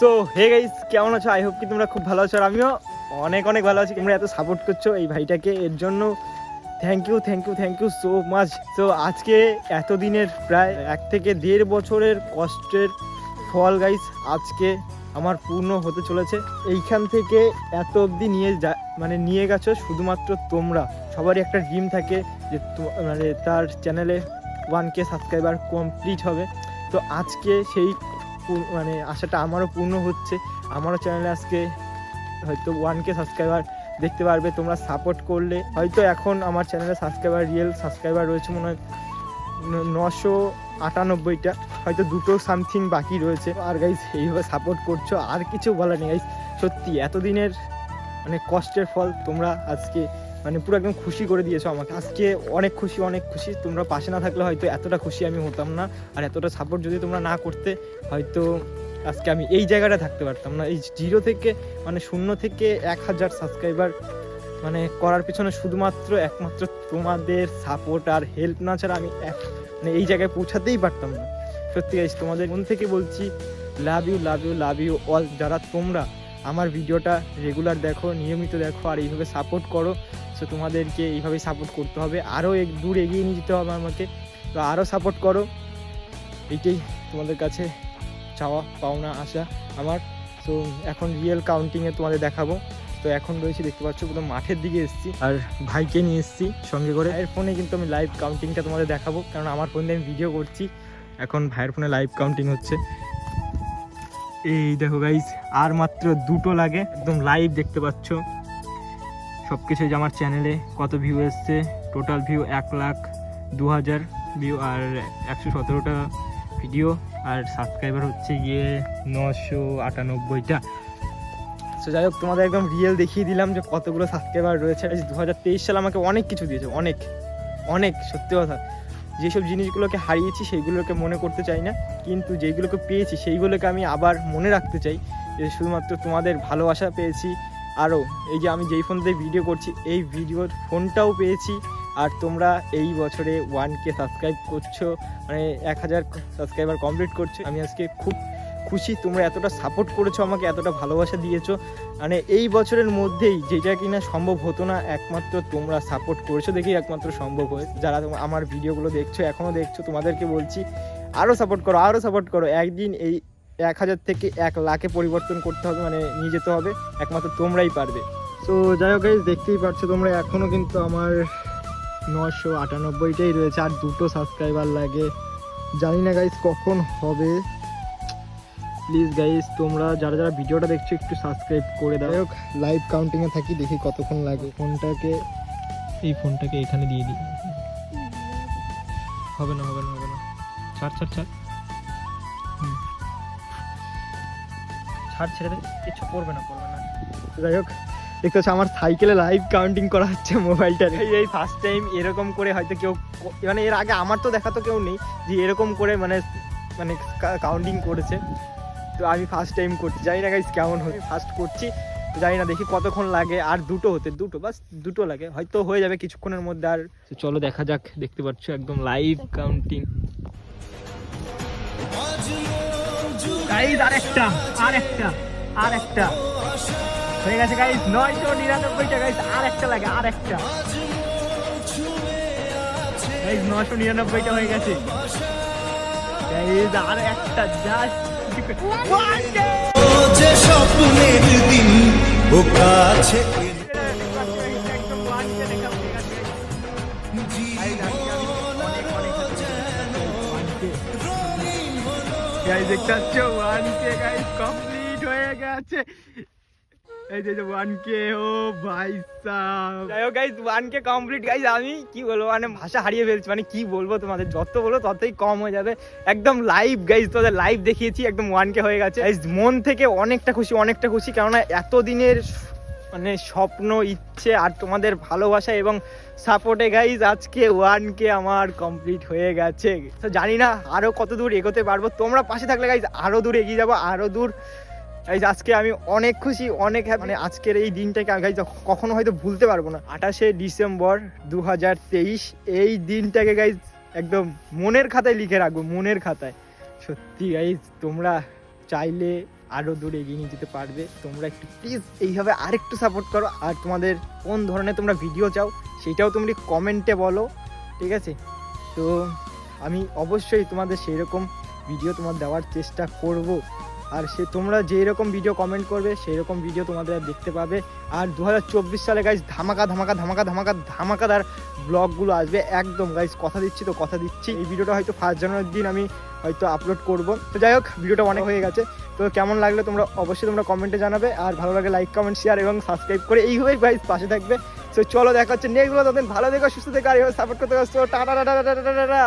So hey guys কেমন আছো? I hope কি তোমরা খুব ভালো আছো আর আমিও অনেক অনেক ভালো আছি। তোমরা এত সাপোর্ট করছ এই ভাইটাকে, এর জন্য thank you thank you thank you so much so আজকে এতদিনের প্রায় এক থেকে দেড় বছরের কষ্টের ফল গাইস আজকে আমার পূর্ণ হতে চলেছে। এইখান থেকে এত অবধি নিয়ে যা মানে নিয়ে গেছো শুধুমাত্র তোমরা। সবারই একটা ড্রিম থাকে যে মানে তার চ্যানেলে ওয়ান কে সাবস্ক্রাইবার কমপ্লিট হবে। তো আজকে সেই মানে আশাটা আমারও পূর্ণ হচ্ছে। আমারও চ্যানেলে আজকে হয়তো ওয়ান কে সাবস্ক্রাইবার দেখতে পারবে, তোমরা সাপোর্ট করলে। হয়তো এখন আমার চ্যানেলে সাবস্ক্রাইবার রিয়েল সাবস্ক্রাইবার রয়েছে মনে হয় নশো আটানব্বইটা। হয়তো দুটো সামথিং বাকি রয়েছে। আর গাইজ এইভাবে সাপোর্ট করছ, আর কিছু বলার নেই গাইজ সত্যি, এতদিনের মানে কষ্টের ফল তোমরা আজকে মানে পুরো একদম খুশি করে দিয়েছ আমাকে। আজকে অনেক খুশি অনেক খুশি। তোমরা পাশে না থাকলে হয়তো এতটা খুশি আমি হতাম না। আর এতটা সাপোর্ট যদি তোমরা না করতে, হয়তো আজকে আমি এই জায়গাটা থাকতে পারতাম না। এই জিরো থেকে মানে শূন্য থেকে এক হাজার সাবস্ক্রাইবার মানে করার পিছনে শুধুমাত্র, একমাত্র তোমাদের সাপোর্ট আর হেল্প না ছাড়া আমি এক মানে এই জায়গায় পৌঁছাতেই পারতাম না। সত্যি গাইস তোমাদের মন থেকে বলছি love you love you love you all যারা তোমরা আমার ভিডিওটা রেগুলার দেখো, নিয়মিত দেখো, আর এইভাবে সাপোর্ট করো সো তোমাদেরকে এইভাবেই সাপোর্ট করতে হবে। আরও এক, দূর এগিয়ে নিয়ে যেতে হবে আমাকে। তো আরও সাপোর্ট করো। এইটাই তোমাদের কাছে চাওয়া, পাওনা, আশা আমার। তো এখন রিয়েল কাউন্টিংয়ে তোমাদের দেখাবো। তো এখন রয়েছে, দেখতে পাচ্ছ, পুরো মাঠের দিকে এসেছি। আর ভাইকে নিয়ে এসেছি সঙ্গে করে। ভাইয়ের ফোনে কিন্তু আমি লাইভ কাউন্টিংটা তোমাদের দেখাবো। কারণ আমার ফোন আমি ভিডিও করছি। এখন ভাইয়ের ফোনে লাইভ কাউন্টিং হচ্ছে। এই দেখো গাইজ আর মাত্র দুটো লাগে। একদম লাইভ দেখতে পাচ্ছ। সব কিছু যে আমার চ্যানেলে। কত ভিউ এসছে? টোটাল ভিউ এক লাখ দু হাজার ভিউ আর একশো সতেরোটা ভিডিও আর সাবস্ক্রাইবার হচ্ছে গিয়ে নশো আটানব্বইটা। সো যাই হোক, তোমাদের একদম রিয়েল দেখিয়ে দিলাম যে কতগুলো সাবস্ক্রাইবার রয়েছে। দু হাজার তেইশ সালে আমাকে অনেক কিছু দিয়েছে, অনেক অনেক, সত্যি কথা। যেসব জিনিসগুলোকে হারিয়েছি সেইগুলোকে মনে করতে চাই না, কিন্তু যেইগুলোকে পেয়েছি সেইগুলোকে আমি আবার মনে রাখতে চাই যে শুধুমাত্র তোমাদের ভালোবাসা পেয়েছি আরও এই যে আমি যেই ফোন দিয়ে ভিডিও করছি, এই ভিডিওর ফোনটাও পেয়েছি। আর তোমরা এই বছরে ওয়ান কে সাবস্ক্রাইব করছ মানে এক হাজার সাবস্ক্রাইবার কমপ্লিট করছ। আমি আজকে খুব খুশি, তোমরা এতটা সাপোর্ট করেছ আমাকে, এতটা ভালোবাসা দিয়েছ। মানে এই বছরের মধ্যেই যেটা কিনা সম্ভব হতো না, একমাত্র তোমরা সাপোর্ট করেছ দেখেই একমাত্র সম্ভব হয়। যারা আমার ভিডিওগুলো দেখছ এখনও দেখছ, তোমাদেরকে বলছি আরও সাপোর্ট করো আরও সাপোর্ট করো। একদিন এই এক হাজার থেকে এক লাখে পরিবর্তন করতে হবে মানে নিয়ে যেতে হবে। একমাত্র তোমরাই পারবে। তো যাই হোক দেখতেই পাচ্ছ তোমরা এখনও কিন্তু আমার নশো আটানব্বইটাই রয়েছে, আর দুটো সাবস্ক্রাইবার লাগে। জানি না গাইজ কখন হবে। প্লিজ গাইজ তোমরা যারা যারা ভিডিওটা দেখছ, একটু সাবস্ক্রাইব করে দাও। হোক লাইভ কাউন্টিংয়ে থাকি, দেখি কতক্ষণ লাগে। ফোনটাকে, এই ফোনটাকে এখানে দিয়ে দিই। হবে না হবে না হবে না। ছাড় ছাড় ছাড়। হুম। ছাড় ছেড়ে দে কিছু করবে না করবে না। যাই হোক দেখতে হচ্ছে আমার সাইকেলে লাইভ কাউন্টিং করা হচ্ছে মোবাইলটা এই এই ফার্স্ট টাইম এরকম করে হয়তো কেউ মানে এর আগে আমার তো দেখা তো কেউ নেই যে এরকম করে মানে মানে কাউন্টিং করেছে। তো আমি ফার্স্ট টাইম করছি। জানি না গাইজ কেমন হচ্ছে। ফার্স্ট করছি জানি না দেখি কতক্ষণ লাগে আর দুটো হতে দুটো বাস দুটো লাগে। হয়তো হয়ে যাবে কিছুক্ষণের মধ্যে আর চলো দেখা যাক দেখতে পাচ্ছ একদম লাইভ কাউন্টিং গাইজ আরেকটা আরেকটা আরেকটা। হয়ে গেছে গাইজ নয়শো নিরানব্বইটা গাইজ আর একটা লাগে আর একটা গাইজ নশো নিরানব্বইটা হয়ে গেছে। গাইজ আর একটা জাস্ট যে স্বপ্নের দিন ও কাছে গাইজ দেখতে পাচ্ছ ওয়ান কে গাইজ কমপ্লিট হয়ে গেছে। এই যে ওয়ান কে ও ভাই সাহ যাই হোক গাইজ ওয়ান কে কমপ্লিট গাইজ আমি কি বলব মানে ভাষা হারিয়ে ফেলছি মানে কি বলব তোমাদের, যত বলো ততই কম হয়ে যাবে। একদম লাইভ গাইজ তোদের লাইভ দেখিয়েছি, একদম ওয়ান কে হয়ে গেছে। গাইজ মন থেকে অনেকটা খুশি অনেকটা খুশি, কেননা এতদিনের মানে স্বপ্ন, ইচ্ছে আর তোমাদের ভালোবাসা এবং সাপোর্টে গাইজ আজকে ওয়ান কে আমার কমপ্লিট হয়ে গেছে। তো জানি না আরও কত দূর এগোতে পারব। তোমরা পাশে থাকলে গাইজ আরও দূর এগিয়ে যাব আরও দূর। গাইজ আজকে আমি অনেক খুশি, অনেক মানে আজকের এই দিনটাকে গাইজ কখনো হয়তো ভুলতে পারব না। আঠাশে ডিসেম্বর দু হাজার তেইশ, এই দিনটাকে গাইজ একদম মনের খাতায় লিখে রাখব, মনের খাতায়। সত্যি গাইজ তোমরা চাইলে আরও দূর এগিয়ে নিয়ে যেতে পারবে। তোমরা একটু প্লিজ এইভাবে আরেকটু সাপোর্ট করো। আর তোমাদের কোন ধরনের তোমরা ভিডিও চাও, সেটাও তোমরা কমেন্টে বলো, ঠিক আছে? তো আমি অবশ্যই তোমাদের সেই রকম ভিডিও তোমার দেওয়ার চেষ্টা করব। আর সে তোমরা যেই রকম ভিডিও কমেন্ট করবে সেই রকম ভিডিও তোমাদের দেখতে পাবে। আর দু সালে গাইজ ধামাকা ধামাকা ধামাকা ধামাকা, ধামাকাদার ব্লগগুলো আসবে। একদম গাইজ কথা দিচ্ছি তো কথা দিচ্ছি। এই ভিডিওটা হয়তো ফার্স্ট জানুয়ারির দিন আমি হয়তো আপলোড করব। তো যাই হোক ভিডিওটা অনেক হয়ে গেছে। তো কেমন লাগল তোমরা অবশ্যই তোমরা কমেন্টে জানাবে, আর ভালো লাগে লাইক কমেন্ট শেয়ার এবং সাবস্ক্রাইব করে এইভাবেই গাইজ পাশে থাকবে। তো চলো দেখা হচ্ছে নেক্সট ভালো দেখো সুস্থ থেকে, আর সাপোর্ট করতে পারছ টাটা টাটা টাটা টাটা